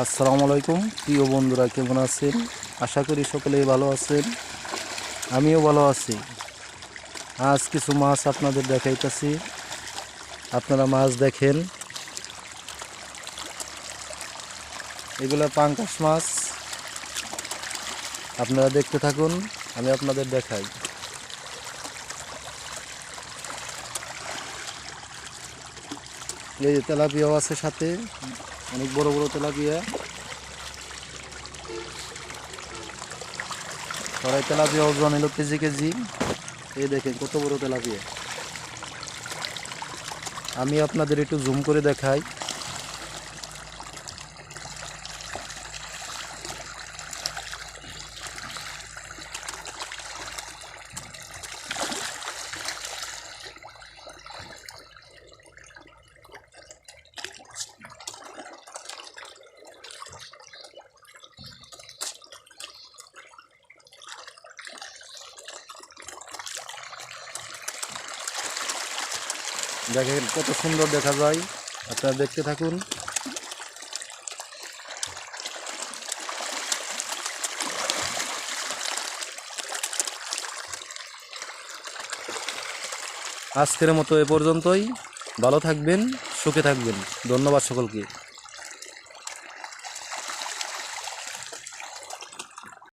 আসসালামু আলাইকুম। প্রিয় বন্ধুরা, কেমন আছেন? আশা করি সকলেই ভালো আছেন। আমিও ভালো আছি। আজ কিছু মাছ আপনাদের দেখাইতেছি। আপনারা মাছ দেখেন। এগুলো পাঙ্কাশ মাছ। আপনারা দেখতে থাকুন, আমি আপনাদের দেখাই। এই তেলাপিয়াও আছে সাথে। অনেক বড় বড় তেলাপিয়া। সরাই তেলাপিয়া ওজন এলো কেজি কেজি। এই দেখেন কত বড় তেলাপিয়া। আমি আপনাদের একটু জুম করে দেখাই। দেখেন কত সুন্দর দেখা যায়। আপনারা দেখতে থাকুন। আজকের মতো এ পর্যন্তই। ভালো থাকবেন, সুখে থাকবেন। ধন্যবাদ সকলকে।